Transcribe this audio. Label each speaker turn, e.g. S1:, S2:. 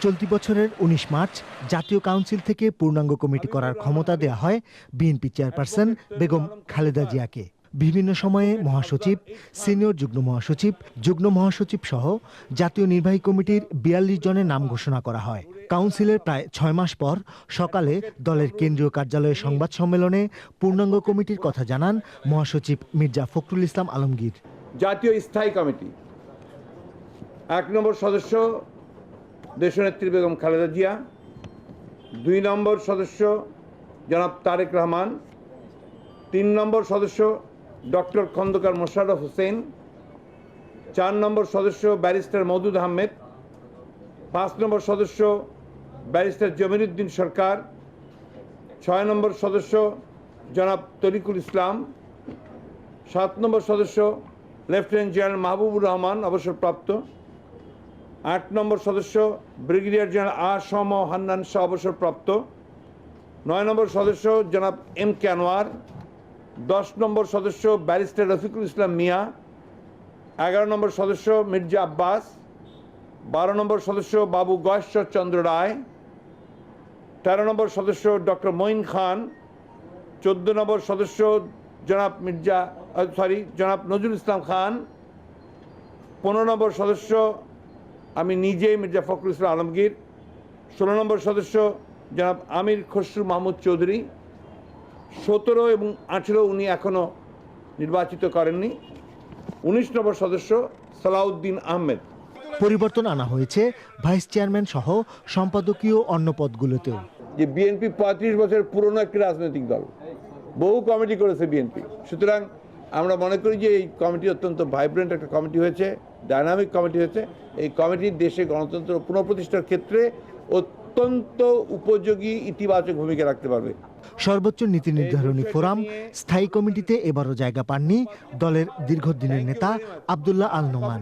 S1: চলতি বছরের ১৯ মার্চ জাতীয় কাউন্সিল থেকে পূর্ণাঙ্গ কমিটি করার ক্ষমতা দেয়া হয় বিএনপি চেয়ারপারসন বেগম খালেদা জিয়াকে। বিভিন্ন সময়ে মহাসচিব, সিনিয়র যুগ্ম মহাসচিব যুগ্ম মহাসচিব সহ জাতীয় নির্বাহী কমিটির বিয়াল্লিশ জনের নাম ঘোষণা করা হয়। কাউন্সিলের প্রায় ছয় মাস পর সকালে দলের কেন্দ্রীয় কার্যালয়ে সংবাদ সম্মেলনে পূর্ণাঙ্গ কমিটির কথা জানান মহাসচিব মির্জা ফখরুল ইসলাম আলমগীর।
S2: জাতীয় স্থায়ী কমিটি। এক নম্বর সদস্য দেশনেত্রী বেগম খালেদা জিয়া, দুই নম্বর সদস্য জনাব তারেক রহমান, তিন নম্বর সদস্য ডক্টর খন্দকার মোশাররফ হোসেন, চার নম্বর সদস্য ব্যারিস্টার মওদুদ আহমেদ, পাঁচ নম্বর সদস্য ব্যারিস্টার জমিরুদ্দিন সরকার, ছয় নম্বর সদস্য জনাব তরিকুল ইসলাম, সাত নম্বর সদস্য লেফটেন্যান্ট জেনারেল মাহবুবুর রহমান অবসরপ্রাপ্ত। আট নম্বর সদস্য ব্রিগেডিয়ার জেনারেল আ সম হান্নান শাহ অবসরপ্রাপ্ত। নয় নম্বর সদস্য জনাব এম কে আনোয়ার। দশ নম্বর সদস্য ব্যারিস্টার রফিকুল ইসলাম মিয়া। এগারো নম্বর সদস্য মির্জা আব্বাস। বারো নম্বর সদস্য বাবু গয়েশ্বর চন্দ্র রায়। তেরো নম্বর সদস্য ডক্টর মঈন খান। চোদ্দ নম্বর সদস্য জনাব মির্জা সরি জনাব নজরুল ইসলাম খান। পনেরো নম্বর সদস্য আমি নিজেই মির্জা ফখরুল ইসলাম আলমগীর ষোলো নম্বর সদস্য জনাব আমির খসরু মাহমুদ চৌধুরী। সতেরো এবং আঠেরো উনি এখনও নির্বাচিত করেননি। উনিশ নম্বর সদস্য সালাউদ্দিন আহমেদ।
S1: পরিবর্তন আনা হয়েছে ভাইস চেয়ারম্যান সহ সম্পাদকীয় অন্য পদগুলোতেও।
S2: যে বিএনপি পঁয়ত্রিশ বছর পুরনো একটি রাজনৈতিক দল বহু কমিটি করেছে বিএনপি। সুতরাং আমরা মনে করি যে এই কমিটি অত্যন্ত ভাইব্রেন্ট একটা কমিটি হয়েছে ডায়নামিক কমিটি হয়েছে। এই কমিটির দেশে গণতন্ত্র পুনঃপ্রতিষ্ঠার ক্ষেত্রে অত্যন্ত উপযোগী ইতিবাচক ভূমিকা রাখতে পারবে।
S1: সর্বোচ্চ নীতি নির্ধারণী ফোরাম স্থায়ী কমিটিতে এবারও জায়গা পাননি দলের দীর্ঘদিনের নেতা আবদুল্লাহ আল নোমান।